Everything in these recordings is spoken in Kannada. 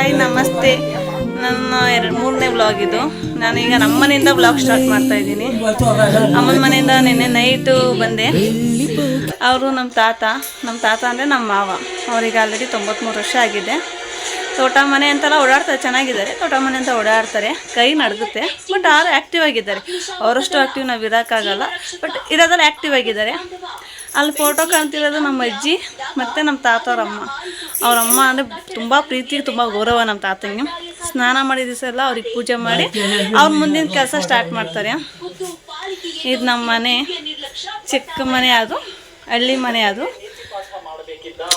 ಹಾಯ್ ನಮಸ್ತೆ. ನನ್ನ ಎರಡು, ಮೂರನೇ ಬ್ಲಾಗ್ ಇದು. ನಮ್ಮ ಮನೆಯಿಂದ ಬ್ಲಾಗ್ ಸ್ಟಾರ್ಟ್ ಮಾಡ್ತಾ ಇದ್ದೀನಿ. ಅಮ್ಮನ ಮನೆಯಿಂದ ನಿನ್ನೆ ನೈಟು ಬಂದೆ. ಅವರು ನಮ್ಮ ತಾತ ನಮ್ಮ ತಾತ ಅಂದರೆ ನಮ್ಮ ಮಾವ. ಅವ್ರಿಗೆ ಆಲ್ರೆಡಿ ತೊಂಬತ್ತ್ಮೂರು ವರ್ಷ ಆಗಿದೆ. ತೋಟ ಮನೆ ಅಂತೆಲ್ಲ ಓಡಾಡ್ತಾರೆ, ಚೆನ್ನಾಗಿದ್ದಾರೆ. ತೋಟ ಮನೆ ಅಂತ ಓಡಾಡ್ತಾರೆ, ಕೈ ನಡುಗುತ್ತೆ ಬಟ್ ಆರು ಆ್ಯಕ್ಟಿವ್ ಆಗಿದ್ದಾರೆ. ಅವರಷ್ಟು ಆ್ಯಕ್ಟಿವ್ ನಾವು ಇರೋಕ್ಕಾಗಲ್ಲ ಬಟ್ ಇರೋದ್ರಲ್ಲಿ ಆ್ಯಕ್ಟಿವ್ ಆಗಿದ್ದಾರೆ. ಅಲ್ಲಿ ಫೋಟೋ ಕಾಣ್ತಿರೋದು ನಮ್ಮ ಅಜ್ಜಿ ಮತ್ತು ನಮ್ಮ ತಾತವ್ರ ಅಮ್ಮ ಅವ್ರ ಅಮ್ಮ ಅಂದರೆ ತುಂಬ ಪ್ರೀತಿ, ತುಂಬ ಗೌರವ ನಮ್ಮ ತಾತಂಗೆ. ಸ್ನಾನ ಮಾಡಿದ ದಿವಸ ಎಲ್ಲ ಅವ್ರಿಗೆ ಪೂಜೆ ಮಾಡಿ ಅವ್ರ ಮುಂದಿನ ಕೆಲಸ ಸ್ಟಾರ್ಟ್ ಮಾಡ್ತಾರೆ. ಇದು ನಮ್ಮ ಮನೆ, ಚಿಕ್ಕ ಮನೆ ಅದು, ಹಳ್ಳಿ ಮನೆ ಅದು.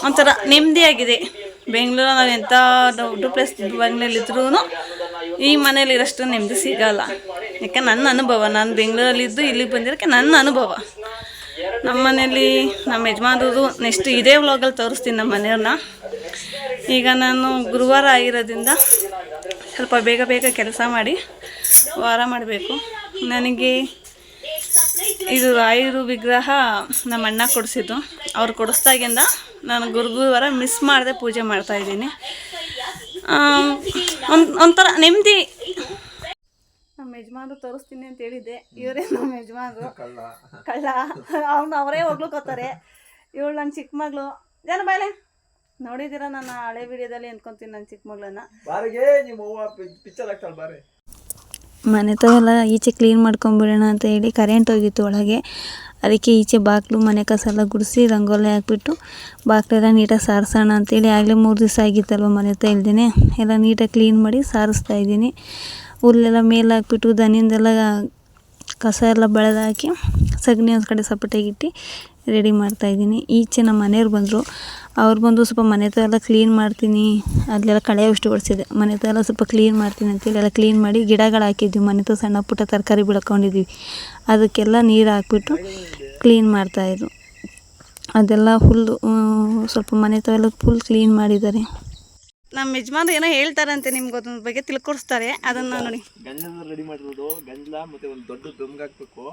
ಒಂಥರ ನೆಮ್ಮದಿಯಾಗಿದೆ. ಬೆಂಗಳೂರು ನಾವು ಎಂಥ ದೊಡ್ಡ ಪ್ಲೇಸ್ ಬೆಂಗಳೂರಲ್ಲಿದ್ರೂ ಈ ಮನೇಲಿ ಇರೋಷ್ಟು ನೆಮ್ಮದಿ ಸಿಗಲ್ಲ. ಯಾಕೆ ನನ್ನ ಅನುಭವ. ನಾನು ಬೆಂಗಳೂರಲ್ಲಿದ್ದು ಇಲ್ಲಿಗೆ ಬಂದಿರೋಕ್ಕೆ ನನ್ನ ಅನುಭವ. ನಮ್ಮ ಮನೇಲಿ ನಮ್ಮ ಯಜಮಾನ್ರದು ನೆಕ್ಸ್ಟ್ ಇದೇ ವ್ಲಾಗಲ್ಲಿ ತೋರಿಸ್ತೀನಿ ನಮ್ಮ ಮನೆಯವ್ರನ್ನ. ಈಗ ನಾನು ಗುರುವಾರ ಆಗಿರೋದ್ರಿಂದ ಸ್ವಲ್ಪ ಬೇಗ ಬೇಗ ಕೆಲಸ ಮಾಡಿ ವಾರ ಮಾಡಬೇಕು. ನನಗೆ ಇದು ರಾಯರು ವಿಗ್ರಹ ನಮ್ಮ ಅಣ್ಣ ಕೊಡಿಸಿದ್ದು. ಅವ್ರು ಕೊಡಿಸ್ದಾಗಿಂದ ನಾನು ಗುರುವಾರ ಮಿಸ್ ಮಾಡದೆ ಪೂಜೆ ಮಾಡ್ತಾಯಿದ್ದೀನಿ ಒಂಥರ ನೆಮ್ಮದಿ ನಮ್ಮ ಯಜಮಾನ್ರು ತೋರಿಸ್ತೀನಿ ಅಂತ ಹೇಳಿದ್ದೆ. ಇವರೇ ನಮ್ಮ ಯಜಮಾನ್ರು. ಕಳ್ಳ. ಅವ್ನು ಅವರೇ ಹೋಗ್ಲಿಕ್ಕೋತಾರೆ ಇವಳು ನನ್ನ ಚಿಕ್ಕ ಮಗಳು. ಜನ ಬಾಯ್ಲೆ. ನೋಡಿದ್ದೀರಾ ನನ್ನ ಹಳೆ ವಿಡಿಯೋದಲ್ಲಿ ಅನ್ಕೊಂತೀನಿ ನನ್ನ ಚಿಕ್ಕ ಮಗಳನ್ನ. ಮನೆ ತಾವೆಲ್ಲ ಈಚೆ ಕ್ಲೀನ್ ಮಾಡ್ಕೊಂಬಿಡೋಣ ಅಂತ ಹೇಳಿ ಕರೆಂಟ್ ಹೋಗಿತ್ತು ಒಳಗೆ. ಅದಕ್ಕೆ ಈಚೆ ಬಾಗಿಲು ಮನೆ ಕಸ ಎಲ್ಲ ಗುಡಿಸಿ ರಂಗೋಲಿ ಹಾಕ್ಬಿಟ್ಟು ಬಾಗಿಲೆಲ್ಲ ನೀಟಾಗಿ ಸಾರಿಸೋಣ ಅಂತೇಳಿ ಆಗಲೇ ಮೂರು ದಿವಸ ಆಗಿತ್ತಲ್ವ ಮನೆ ತ ಇಲ್ದೇನೆ. ಎಲ್ಲ ನೀಟಾಗಿ ಕ್ಲೀನ್ ಮಾಡಿ ಸಾರಿಸ್ತಾ ಇದ್ದೀನಿ. ಹುಲ್ಲೆಲ್ಲ ಮೇಲೆ ಹಾಕ್ಬಿಟ್ಟು ದನಿಂದೆಲ್ಲ ಕಸ ಎಲ್ಲ ಬೆಳೆದು ಹಾಕಿ ಸಗಣಿ ಒಂದು ಕಡೆ ಸಪರೇಟಾಗಿ ಇಟ್ಟು ರೆಡಿ ಮಾಡ್ತಾಯಿದ್ದೀನಿ ಈಚೆ ನಮ್ಮ ಮನೆಯವ್ರು ಬಂದರು. ಅವ್ರು ಬಂದು ಸ್ವಲ್ಪ ಮನೆ ಹತ್ರ ಎಲ್ಲ ಕ್ಲೀನ್ ಮಾಡ್ತೀನಿ. ಅಲ್ಲೆಲ್ಲ ಕಳೆ ಅಷ್ಟು ಓಡಿಸಿದೆ ಮನೆ ಹತ್ರ ಎಲ್ಲ ಸ್ವಲ್ಪ ಕ್ಲೀನ್ ಮಾಡ್ತೀನಿ ಅಂತೇಳಿ ಎಲ್ಲ ಕ್ಲೀನ್ ಮಾಡಿ ಗಿಡಗಳು ಹಾಕಿದ್ವಿ. ಮನೆ ಹತ್ರ ಸಣ್ಣ ಪುಟ್ಟ ತರಕಾರಿ ಬೆಳ್ಕೊಂಡಿದ್ವಿ ಅದಕ್ಕೆಲ್ಲ ನೀರು ಹಾಕ್ಬಿಟ್ಟು ಕ್ಲೀನ್ ಮಾಡ್ತಾಯಿದ್ರು ಅದೆಲ್ಲ ಫುಲ್ಲು ಸ್ವಲ್ಪ ಮನೆ ತಾವೆಲ್ಲ ಫುಲ್ ಕ್ಲೀನ್ ಮಾಡಿದ್ದಾರೆ. ನಮ್ಮ ಯಜಮಾನ್ ಏನೋ ಹೇಳ್ತಾರಂತೆ ನಿಮ್ಗೆ ಅದ್ರ ಬಗ್ಗೆ ತಿಳ್ಕೊಡಿಸ್ತಾರೆ. ಅದನ್ನ ನೋಡಿ. ರೆಡಿ ಮಾಡಿರೋದು ಗಂಜಲ ಮತ್ತೆ ಒಂದು ದೊಡ್ಡ ಡ್ರಮ್ ಹಾಕ್ಬೇಕು.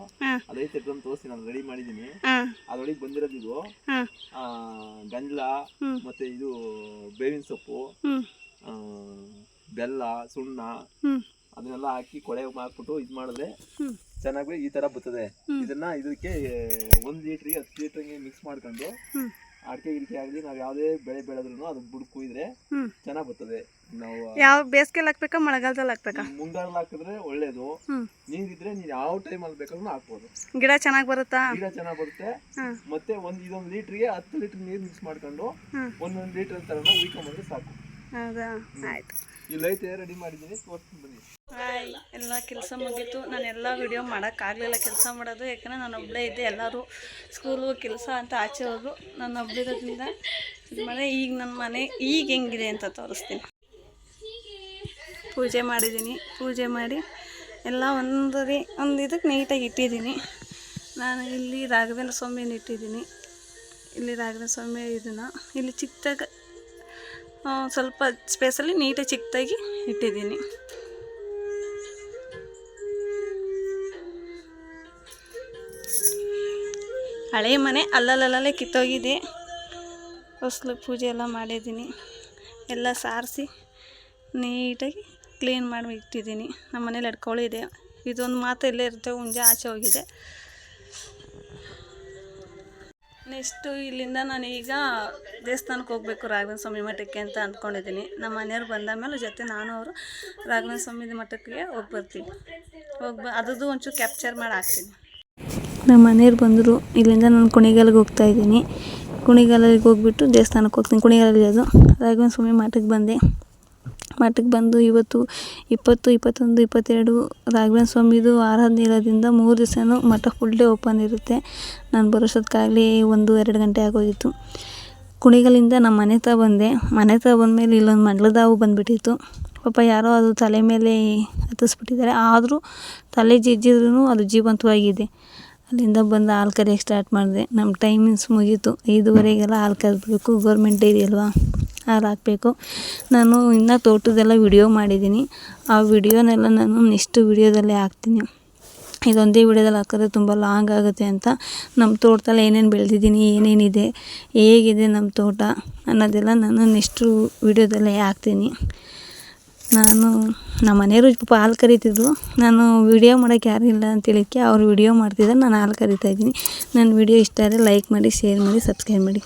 ಅದೈತೆ ಡ್ರಮ್ ತೋರಿಸಿ ನಾನು ರೆಡಿ ಮಾಡಿದ್ದೀನಿ. ಅದೊಳಗೆ ಅದ್ರೊಳಗೆ ಬಂದಿರೋದು ಇದು. ಗಂಜಲ ಮತ್ತೆ ಇದು ಬೇವಿನ ಸೊಪ್ಪು ಬೆಲ್ಲ ಸುಣ್ಣ ಅದನ್ನೆಲ್ಲ ಹಾಕಿ ಕೊಳೆ ಹಾಕ್ಬಿಟ್ಟು ಇದು ಮಾಡಿದ್ರೆ ಚೆನ್ನಾಗಿ ಈ ತರ ಬರ್ತದೆ. ಇದನ್ನ ಇದಕ್ಕೆ ಒಂದ್ ಲೀಟ್ರಿಗೆ ಹತ್ತು ಲೀಟ್ರಿಗೆ ಮಿಕ್ಸ್ ಮಾಡ್ಕೊಂಡು ಅಡಿಕೆ ಗಿಡಕೆ ಆಗಲಿ ನಾವು ಯಾವುದೇ ಬೆಳೆ ಬೆಳೆದ್ರು ಅದು ಬುಡ ಕುಯ್ದ್ರೆ ಚೆನ್ನಾಗ್ ಬರ್ತದೆ. ನಾವು ಯಾವ ಬೇಸಿಗೆಲಿ ಹಾಕ್ಬೇಕಾ ಮಳೆಗಾಲದಲ್ಲಿ ಹಾಕ್ಬೇಕಾ? ಮುಂಗಾರಲ್ಲಿ ಹಾಕಿದ್ರೆ ಒಳ್ಳೇದು. ನೀರಿದ್ರೆ ನೀನು ಯಾವ ಟೈಮಲ್ಲಿ ಬೇಕಾದ್ರೂ ಹಾಕ್ಬೋದು. ಗಿಡ ಚೆನ್ನಾಗಿ ಬರುತ್ತಾ? ಗಿಡ ಚೆನ್ನಾಗಿ ಬರುತ್ತೆ. ಮತ್ತೆ ಒಂದು ಇದೊಂದು ಲೀಟ್ರಿಗೆ ಹತ್ತು ಲೀಟರ್ ನೀರು ಮಿಕ್ಸ್ ಮಾಡ್ಕೊಂಡು ಒಂದೊಂದ್ ಲೀಟರ್ ಥರನ ಉಯ್ಕೊಂಬಂದ್ರೆ ಸಾಕು. ಹೌದಾ? ಆಯ್ತು. ಇಲ್ಲೈತೆ ರೆಡಿ ಮಾಡಿದ್ದೀನಿ. ತೋರಿಸ್ತೀನಿ ಬನ್ನಿ. ಎಲ್ಲ ಕೆಲಸ ಮುಗೀತು. ನಾನು ಎಲ್ಲ ವಿಡಿಯೋ ಮಾಡೋಕ್ಕಾಗಲಿಲ್ಲ ಕೆಲಸ ಮಾಡೋದು. ಯಾಕಂದರೆ ನಾನು ಒಬ್ಬಳೇ ಇದ್ದೆ. ಎಲ್ಲರೂ ಸ್ಕೂಲು ಕೆಲಸ ಅಂತ ಆಚೆ ಹೋದ್ರು. ನಾನು ಒಬ್ಬಳಿರೋದ್ರಿಂದ ಮನೆ ಈಗ ನನ್ನ ಮನೆ ಈಗ ಹೆಂಗಿದೆ ಅಂತ ತೋರಿಸ್ತೀನಿ. ಪೂಜೆ ಮಾಡಿದ್ದೀನಿ. ಪೂಜೆ ಮಾಡಿ ಎಲ್ಲ ಒಂದರಿ, ಒಂದು ಇದಕ್ಕೆ ನೀಟಾಗಿ ಇಟ್ಟಿದ್ದೀನಿ. ನಾನು ಇಲ್ಲಿ ರಾಘವೇಂದ್ರ ಸ್ವಾಮಿಯನ್ನು ಇಟ್ಟಿದ್ದೀನಿ. ಇಲ್ಲಿ ರಾಘವೇಂದ್ರ ಸ್ವಾಮಿ ಇದನ್ನು ಇಲ್ಲಿ ಚಿಕ್ಕದಾಗ ಸ್ವಲ್ಪ ಸ್ಪೇಸಲ್ಲಿ ನೀಟಾಗಿ ಚಿಕ್ಕದಾಗಿ ಇಟ್ಟಿದ್ದೀನಿ. ಹಳೆ ಮನೆ ಅಲ್ಲಲ್ಲಲ್ಲೇ ಕಿತ್ತೋಗಿದೆ. ಹೊಸಲು ಪೂಜೆ ಎಲ್ಲ ಮಾಡಿದ್ದೀನಿ. ಎಲ್ಲ ಸಾರಿಸಿ ನೀಟಾಗಿ ಕ್ಲೀನ್ ಮಾಡಿ ಇಟ್ಟಿದ್ದೀನಿ. ನಮ್ಮ ಮನೇಲಿ ಎರಡು ಇದೆ. ಇದೊಂದು ಮಾತು ಇಲ್ಲೇ ಇರುತ್ತೆ ಹುಂಜೆ ಆಚೆ ಹೋಗಿದೆ. ನೆಕ್ಸ್ಟು ಇಲ್ಲಿಂದ ನಾನು ಈಗ ದೇವಸ್ಥಾನಕ್ಕೆ ಹೋಗಬೇಕು ರಾಘವೇಂದ್ರ ಸ್ವಾಮಿ ಮಠಕ್ಕೆ ಅಂತ ಅಂದ್ಕೊಂಡಿದ್ದೀನಿ. ನಮ್ಮ ಮನೆಯವ್ರು ಬಂದ ಮೇಲೆ ಜೊತೆ ನಾನು ಅವರು ರಾಘವೇಂದ್ರ ಸ್ವಾಮಿ ಮಠಕ್ಕೆ ಹೋಗಿ ಬರ್ತೀನಿ ಹೋಗಿ ಬ ಅದ್ರದ್ದು ಒಂಚೂರು ಕ್ಯಾಪ್ಚರ್ ಮಾಡಿ ಹಾಕ್ತೀನಿ. ನಮ್ಮ ಮನೆಯವ್ರು ಬಂದರು. ಇಲ್ಲಿಂದ ನಾನು ಕುಣಿಗಾಲಿಗೆ ಹೋಗ್ತಾ ಇದ್ದೀನಿ. ಕುಣಿಗಾಲಿಗೆ ಹೋಗ್ಬಿಟ್ಟು ದೇವಸ್ಥಾನಕ್ಕೆ ಹೋಗ್ತೀನಿ. ಕುಣಿಗಲಲ್ಲಿ ಅದು. ರಾಘವೇಂದ್ರ ಸ್ವಾಮಿ ಮಠಕ್ಕೆ ಬಂದೆ. ಮಠಕ್ಕೆ ಬಂದು ಇವತ್ತು ಇಪ್ಪತ್ತು, ಇಪ್ಪತ್ತೊಂದು, ಇಪ್ಪತ್ತೆರಡು ರಾಘವೇಂದ್ರ ಸ್ವಾಮಿದು ಆರಾಧನೆ ಇರೋದ್ರಿಂದ ಮೂರು ದಿವಸನೂ ಮಠ ಫುಲ್ ಡೇ ಓಪನ್ ಇರುತ್ತೆ. ನಾನು ಬರೋಷ್ಟೊತ್ತಿಗಾಗಲೇ ಒಂದು, ಎರಡು ಗಂಟೆ ಆಗೋಗಿತ್ತು. ಕುಣಿಗಲಿಂದ ನಮ್ಮ ಮನೆ ತ ಬಂದೆ. ಮನೆ ತ ಬಂದಮೇಲೆ ಇಲ್ಲೊಂದು ಮಂಡ್ಲದಾವು ಬಂದುಬಿಟ್ಟಿತ್ತು. ಪಾಪ ಯಾರೋ ಅದು ತಲೆ ಮೇಲೆ ಹತ್ತಿಸ್ಬಿಟ್ಟಿದ್ದಾರೆ. ಆದರೂ ತಲೆ ಜಿಜ್ಜಿದ್ರೂ ಅದು ಜೀವಂತವಾಗಿದೆ. ಅಲ್ಲಿಂದ ಬಂದು ಹಾಲು ಕರೆಯೋಕ್ಕೆ ಸ್ಟಾರ್ಟ್ ಮಾಡಿದೆ. ನಮ್ಮ ಟೈಮಿಂಗ್ಸ್ ಮುಗೀತು. ಐದುವರೆಗೆಲ್ಲ ಹಾಲು ಕರೆದ್ಬೇಕು. ಗೌರ್ಮೆಂಟ್ ಡೈರಿ ಅಲ್ವಾ? ಹಾಲು ಹಾಕಬೇಕು. ನಾನು ಇನ್ನೂ ತೋಟದೆಲ್ಲ ವಿಡಿಯೋ ಮಾಡಿದ್ದೀನಿ. ಆ ವಿಡಿಯೋನೆಲ್ಲ ನಾನು ನೆಕ್ಸ್ಟ್ ವಿಡಿಯೋದಲ್ಲೇ ಹಾಕ್ತೀನಿ. ಇದೊಂದೇ ವಿಡಿಯೋದಲ್ಲಿ ಹಾಕಿದ್ರೆ ತುಂಬ ಲಾಂಗ್ ಆಗುತ್ತೆ ಅಂತ. ನಮ್ಮ ತೋಟದಲ್ಲಿ ಏನೇನು ಬೆಳೆದಿದ್ದೀನಿ, ಏನೇನಿದೆ, ಹೇಗಿದೆ ನಮ್ಮ ತೋಟ ಅನ್ನೋದೆಲ್ಲ ನಾನು ನೆಕ್ಸ್ಟು ವಿಡಿಯೋದಲ್ಲೇ ಹಾಕ್ತೀನಿ. ನಾನು ನಮ್ಮ ಮನೆಯವರು ಪಾಪ ಹಾಲು ನಾನು ವಿಡಿಯೋ ಮಾಡೋಕ್ಕೆ ಯಾರೂ ಇಲ್ಲ ಅಂತೇಳಿಕ್ಕೆ ಅವರು ವಿಡಿಯೋ ಮಾಡ್ತಿದ್ದಾರೆ, ನಾನು ಹಾಲು ಕರಿತಾ ಇದ್ದೀನಿ. ನನ್ನ ವಿಡಿಯೋ ಇಷ್ಟ ಆದರೆ ಲೈಕ್ ಮಾಡಿ ಶೇರ್ ಮಾಡಿ ಸಬ್ಸ್ಕ್ರೈಬ್ ಮಾಡಿ.